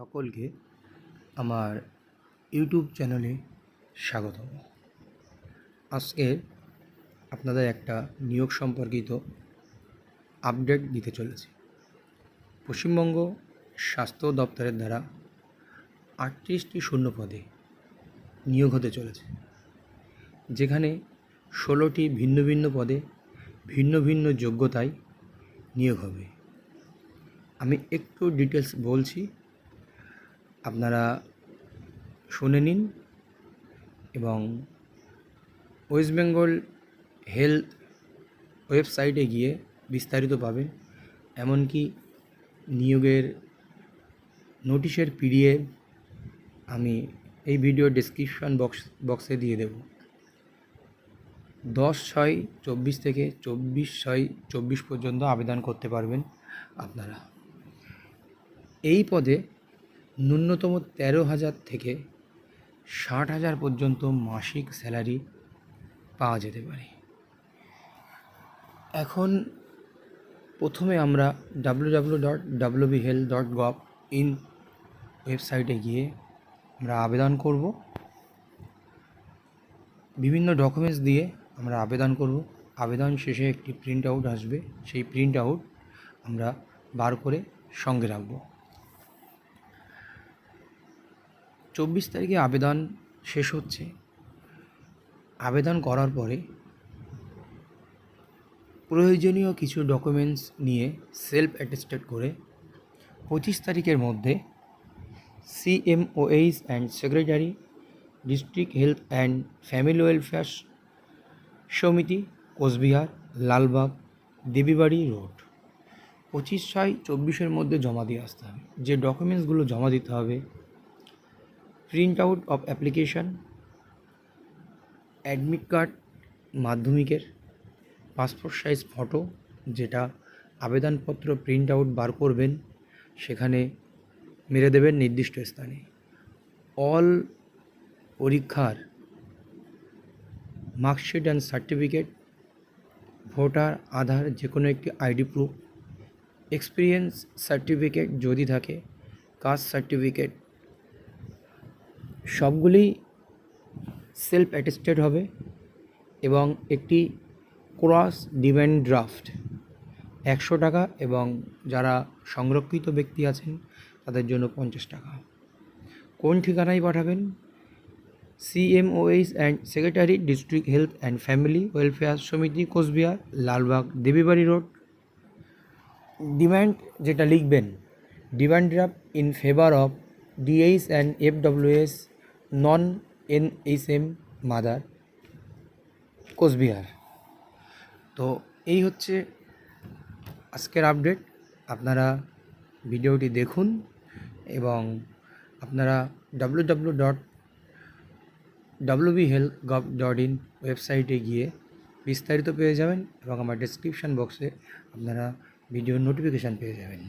সকলকে আমার ইউটিউব চ্যানেলে স্বাগতম। আজকে আপনাদের একটা নিয়োগ সম্পর্কিত আপডেট দিতে চলেছি। পশ্চিমবঙ্গ স্বাস্থ্য দপ্তরের দ্বারা আটত্রিশটি শূন্য পদে নিয়োগ হতে চলেছে। যেখানে ষোলোটি ভিন্ন ভিন্ন পদে ভিন্ন ভিন্ন যোগ্যতায় নিয়োগ হবে। আমি একটু ডিটেলস বলছি আপনারা শুনে নিন এবং ওয়েস্ট বেঙ্গল হেলথ ওয়েবসাইটে গিয়ে বিস্তারিত পাবেন। এমনকি নিয়োগের নোটিশের পিডিএফ আমি এই ভিডিও ডেসক্রিপশন বক্স বক্সে দিয়ে দেব। দশ ছয় চব্বিশ থেকে চব্বিশ ছয় চব্বিশ পর্যন্ত আবেদন করতে পারবেন আপনারা। এই পদে ন্যূনতম তেরো হাজার থেকে ষাট হাজার পর্যন্ত মাসিক স্যালারি পাওয়া যেতে পারে। এখন প্রথমে আমরা W dot W B health dot gov in ওয়েবসাইটে গিয়ে আমরা আবেদন করব। বিভিন্ন ডকুমেন্টস দিয়ে আমরা আবেদন করব। আবেদন শেষে একটি প্রিন্ট আউট আসবে। সেই প্রিন্ট আউট আমরা বার করে সঙ্গে রাখব। চব্বিশ তারিখে আবেদন শেষ হচ্ছে। আবেদন করার পরে প্রয়োজনীয় কিছু ডকুমেন্টস নিয়ে সেলফ অ্যাটেস্টেড করে পঁচিশ তারিখের মধ্যে CMOH and secretary district health and family welfare সমিতি কোচবিহার লালবাগ দেবীবাড়ি রোড পঁচিশ ছয় চব্বিশের মধ্যে জমা দিয়ে আসতে হবে। যে ডকুমেন্টসগুলো জমা দিতে হবে print out of application admit card মাধ্যমিকের পাসপোর্ট সাইজ ফটো যেটা আবেদনপত্র প্রিন্ট আউট বার করবেন, সেখানে মেরে দেবেন নির্দিষ্ট স্থানে। অল পরীক্ষার marksheet and certificate voter, Aadhaar যে কোনো একটি আইডি প্রুফ এক্সপিরিয়েন্স সার্টিফিকেট যদি থাকে কাস্ট সার্টিফিকেট সবগুলি সেলফ অ্যাটেস্টেড হবে এবং একটি ক্রস ডিমান্ড ড্রাফট একশো টাকা এবং যারা সংরক্ষিত ব্যক্তি আছেন, তাদের জন্য পঞ্চাশ টাকা। কোন ঠিকানায় পাঠাবেন? CMOH and secretary district health and family welfare সমিতি কোচবিহার, লালবাগ, দেবীবাড়ি রোড। ডিমান্ড যেটা লিখবেন demand draft in favour of DH and FWS non NHM mother Coochbehar তো এই হচ্ছে আজকের আপডেট আপনারা ভিডিওটি দেখুন এবং আপনারা W dot W B health gov dot in ওয়েবসাইটে গিয়ে বিস্তারিত পেয়ে যাবেন এবং আমার ডেসক্রিপশান বক্সে আপনারা ভিডিওর নোটিফিকেশান পেয়ে যাবেন।